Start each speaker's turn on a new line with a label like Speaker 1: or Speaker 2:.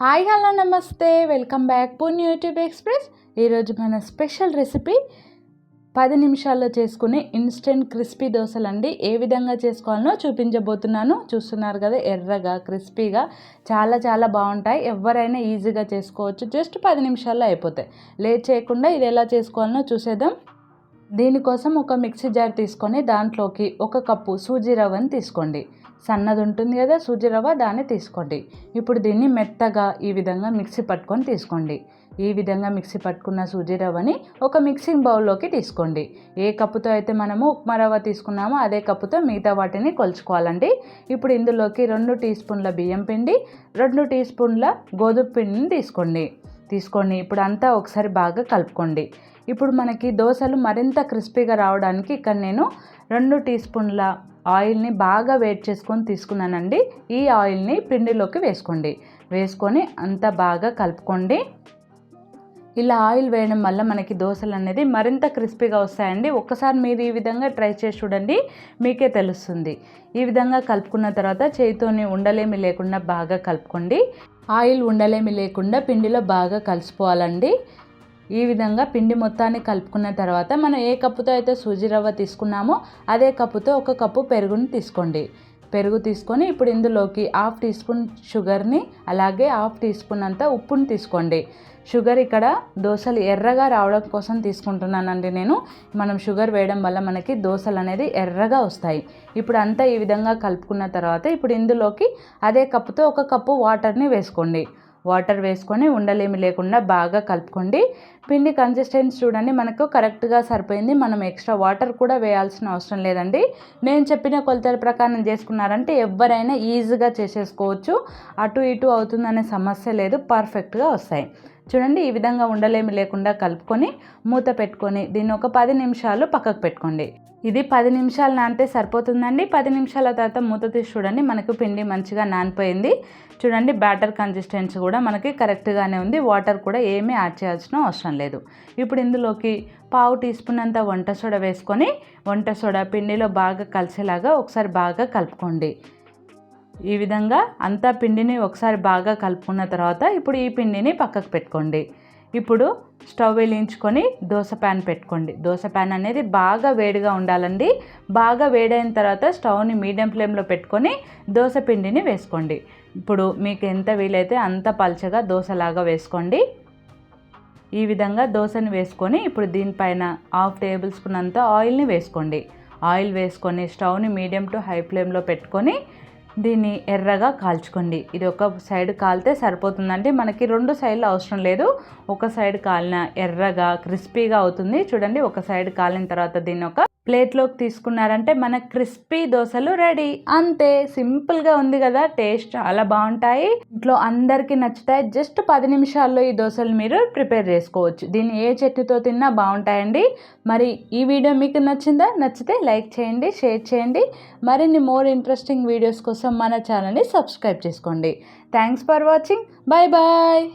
Speaker 1: Hi hello నమస్తే. Welcome back పూన్ YouTube express. ఈరోజు మన స్పెషల్ రెసిపీ పది నిమిషాల్లో చేసుకునే ఇన్స్టెంట్ క్రిస్పీ దోశలు అండి. ఏ విధంగా చేసుకోవాలనో చూపించబోతున్నాను. చూస్తున్నారు కదా ఎర్రగా క్రిస్పీగా. చాలా చాలా బాగుంటాయి. ఎవరైనా ఈజీగా చేసుకోవచ్చు. జస్ట్ పది నిమిషాల్లో అయిపోతాయి. లేట్ చేయకుండా ఇది ఎలా చేసుకోవాలనో చూసేద్దాం. దీనికోసం ఒక మిక్సీ జార్ తీసుకొని దాంట్లోకి ఒక కప్పు సూజీ రవ్వని తీసుకోండి. సన్నది ఉంటుంది కదా సూజీ రవ్వ దాన్ని తీసుకోండి. ఇప్పుడు దీన్ని మెత్తగా ఈ విధంగా మిక్సీ పట్టుకొని తీసుకోండి. ఈ విధంగా మిక్సీ పట్టుకున్న సూజీ రవ్వని ఒక మిక్సింగ్ బౌల్లోకి తీసుకోండి. ఏ కప్పుతో అయితే మనము ఉప్మా రవ్వ తీసుకున్నామో అదే కప్పుతో మిగతా వాటిని కొలుచుకోవాలండి. ఇప్పుడు ఇందులోకి రెండు టీ స్పూన్ల బియ్యం పిండి రెండు టీ స్పూన్ల గోధుమ పిండిని తీసుకోండి. తీసుకోండి. ఇప్పుడు అంతా ఒకసారి బాగా కలుపుకోండి. ఇప్పుడు మనకి దోశలు మరింత క్రిస్పీగా రావడానికి ఇక్కడ నేను రెండు టీ స్పూన్ల ఆయిల్ని బాగా వేడి చేసుకొని తీసుకున్నానండి. ఈ ఆయిల్ని పిండిలోకి వేసుకోండి. వేసుకొని అంతా బాగా కలుపుకోండి. ఇలా ఆయిల్ వేయడం వల్ల మనకి దోశలు అనేది మరింత క్రిస్పీగా వస్తాయండి. ఒక్కసారి మీరు ఈ విధంగా ట్రై చేసి చూడండి మీకే తెలుస్తుంది. ఈ విధంగా కలుపుకున్న తర్వాత చేతితోని ఉండలేమి లేకుండా బాగా కలుపుకోండి. ఆయిల్ ఉండలేమి లేకుండా పిండిలో బాగా కలిసిపోవాలండి. ఈ విధంగా పిండి మొత్తాన్ని కలుపుకున్న తర్వాత మనం ఏ కప్పుతో అయితే సూజీ రవ్వ తీసుకున్నామో అదే కప్పుతో ఒక కప్పు పెరుగును తీసుకోండి. పెరుగు తీసుకొని ఇప్పుడు ఇందులోకి హాఫ్ టీ స్పూన్ షుగర్ని అలాగే హాఫ్ టీ స్పూన్ అంతా ఉప్పుని తీసుకోండి. షుగర్ ఇక్కడ దోశలు ఎర్రగా రావడం కోసం తీసుకుంటున్నానండి నేను. మనం షుగర్ వేయడం వల్ల మనకి దోశలు అనేది ఎర్రగా వస్తాయి. ఇప్పుడు అంతా ఈ విధంగా కలుపుకున్న తర్వాత ఇప్పుడు ఇందులోకి అదే కప్పుతో ఒక కప్పు వాటర్ని వేసుకోండి. వాటర్ వేసుకొని ఉండలేమి లేకుండా బాగా కలుపుకోండి. పిండి కన్సిస్టెన్సీ చూడండి. మనకు కరెక్ట్గా సరిపోయింది. మనం ఎక్స్ట్రా వాటర్ కూడా వేయాల్సిన అవసరం లేదండి. నేను చెప్పిన కొలతల ప్రకారం చేసుకున్నారంటే ఎవరైనా ఈజీగా చేసేసుకోవచ్చు. అటు ఇటు అవుతుందనే సమస్య లేదు. పర్ఫెక్ట్గా వస్తాయి. చూడండి ఈ విధంగా ఉండలేమి లేకుండా కలుపుకొని మూత పెట్టుకొని దీన్ని ఒక పది నిమిషాలు పక్కకు పెట్టుకోండి. ఇది పది నిమిషాలు నానితే సరిపోతుందండి. పది నిమిషాల తర్వాత మూత తీసి చూడండి. మనకు పిండి మంచిగా నానిపోయింది. చూడండి బ్యాటర్ కన్సిస్టెన్సీ కూడా మనకి కరెక్ట్గానే ఉంది. వాటర్ కూడా ఏమీ యాడ్ చేయాల్సిన అవసరం లేదు. ఇప్పుడు ఇందులోకి పావు టీ స్పూన్ అంత వంట సోడా వేసుకొని వంట సోడా పిండిలో బాగా కలిసేలాగా ఒకసారి బాగా కలుపుకోండి. ఈ విధంగా అంతా పిండిని ఒకసారి బాగా కలుపుకున్న తర్వాత ఇప్పుడు ఈ పిండిని పక్కకు పెట్టుకోండి. ఇప్పుడు స్టవ్ వెలించుకొని దోశ ప్యాన్ పెట్టుకోండి. దోశ ప్యాన్ అనేది బాగా వేడిగా ఉండాలండి. బాగా వేడైన తర్వాత స్టవ్ని మీడియం ఫ్లేమ్లో పెట్టుకొని దోశ పిండిని వేసుకోండి. ఇప్పుడు మీకు ఎంత వీలైతే అంత పల్చగా దోశలాగా వేసుకోండి. ఈ విధంగా దోశని వేసుకొని ఇప్పుడు దీనిపైన హాఫ్ టేబుల్ స్పూన్ అంతా ఆయిల్ని వేసుకోండి. ఆయిల్ వేసుకొని స్టవ్ని మీడియం టు హై ఫ్లేమ్లో పెట్టుకొని దీన్ని ఎర్రగా కాల్చుకోండి. ఇది ఒక సైడ్ కాలితే సరిపోతుందండి. మనకి రెండు సైడ్లు అవసరం లేదు. ఒక సైడ్ కాలిన ఎర్రగా క్రిస్పీగా అవుతుంది. చూడండి ఒక సైడ్ కాలిన తర్వాత దీన్ని ఒక ప్లేట్లోకి తీసుకున్నారంటే మన క్రిస్పీ దోశలు రెడీ. అంతే సింపుల్గా ఉంది కదా టేస్ట్ చాలా బాగుంటాయి. ఇంట్లో అందరికీ నచ్చుతాయి. జస్ట్ పది నిమిషాల్లో ఈ దోశలు మీరు ప్రిపేర్ చేసుకోవచ్చు. దీన్ని ఏ చట్నీతో తిన్నా బాగుంటాయండి. మరి ఈ వీడియో మీకు నచ్చిందా? నచ్చితే లైక్ చేయండి షేర్ చేయండి. మరిన్ని మోర్ ఇంట్రెస్టింగ్ వీడియోస్ కోసం మన ఛానల్ని సబ్స్క్రైబ్ చేసుకోండి. Thanks for watching. Bye bye.